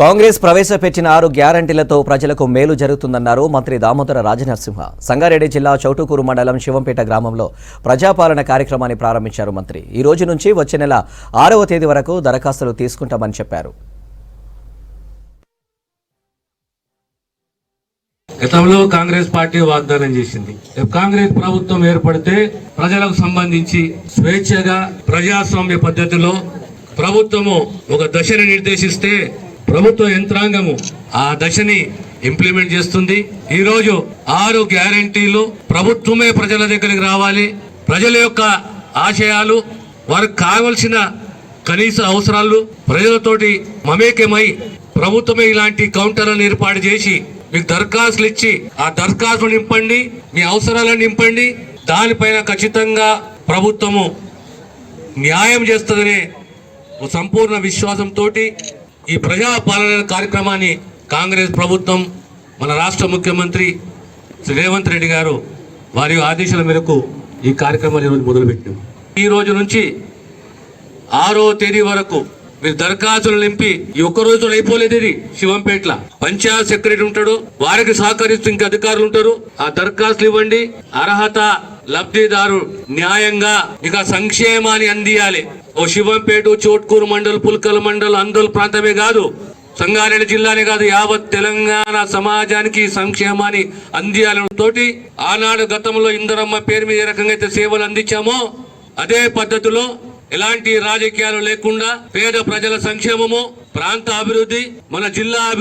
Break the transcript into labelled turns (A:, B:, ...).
A: కాంగ్రెస్ ప్రవేశపెట్టిన ఆరు గ్యారంటీలతో ప్రజలకు మేలు జరుగుతుందన్నారు మంత్రి దామోదర రాజనరసింహ. సంగారెడ్డి జిల్లా చౌటుకూరు మండలం శివంపేట గ్రామంలో ప్రజాపాలన కార్యక్రమాన్ని ప్రారంభించారు మంత్రి. ఈ రోజు నుంచి వచ్చే నెల ఆరవ తేదీ వరకు దరఖాస్తులు తీసుకుంటామని చెప్పారు.
B: గతంలో కాంగ్రెస్ పార్టీ వాగ్దానం చేసింది. కాంగ్రెస్ ప్రభుత్వం ఏర్పడితే ప్రజలకు సంబంధించి స్వేచ్ఛగా ప్రజాస్వామ్య పద్ధతిలో ప్రభుత్వము ఒక దశను నిర్దేశిస్తే ప్రభుత్వ యంత్రాంగము ఆ దశని ఇంప్లిమెంట్ చేస్తుంది. ఈరోజు ఆరు గ్యారంటీలు ప్రభుత్వమే ప్రజల దగ్గరికి రావాలి. ప్రజల యొక్క ఆశయాలు వారికి కావలసిన కనీస అవసరాలు ప్రజలతోటి మమేకమై ప్రభుత్వమే ఇలాంటి కౌంటర్లను ఏర్పాటు చేసి మీకు దరఖాస్తులు ఇచ్చి ఆ దరఖాస్తులు నింపండి మీ అవసరాలను నింపండి. దానిపైన ఖచ్చితంగా ప్రభుత్వము న్యాయం చేస్తుందనే సంపూర్ణ విశ్వాసంతో ఈ ప్రజా పాలన కార్యక్రమాన్ని కాంగ్రెస్ ప్రభుత్వం మన రాష్ట్ర ముఖ్యమంత్రి శ్రీ రేవంత్ రెడ్డి గారు వారి ఆదేశాల మేరకు ఈ కార్యక్రమాన్ని ఈరోజు మొదలుపెట్టాం ఈ రోజు నుంచి ఆరో తేదీ వరకు మీరు దరఖాస్తులు నింపి ఈ ఒక్క రోజు అయిపోలేదు ఇది శివంపేట్ల. పంచాయత్ సెక్రటరీ ఉంటాడు వారికి సహకరిస్తూ ఇంకా అధికారులు ఉంటారు. ఆ దరఖాస్తులు ఇవ్వండి. అర్హత లబ్ధిదారు న్యాయంగా ఇక సంక్షేమాన్ని అందియాలి. ఓ శివంపేట చోట్కూరు మండల్ పుల్కల్ మండల్ అందోల్ ప్రాంతమే కాదు సంగారెడ్డి జిల్లానే కాదు యావత్ తెలంగాణ సమాజానికి సంక్షేమాన్ని అందియాలని తోటి ఆనాడు గతంలో ఇందరమ్మ పేరు మీద ఏ రకంగా అయితే సేవలు అందించామో అదే పద్ధతిలో ఎలాంటి రాజకీయాలు లేకుండా పేద ప్రజల సంక్షేమము ప్రాంత అభివృద్ధి మన జిల్లా అభివృద్ధి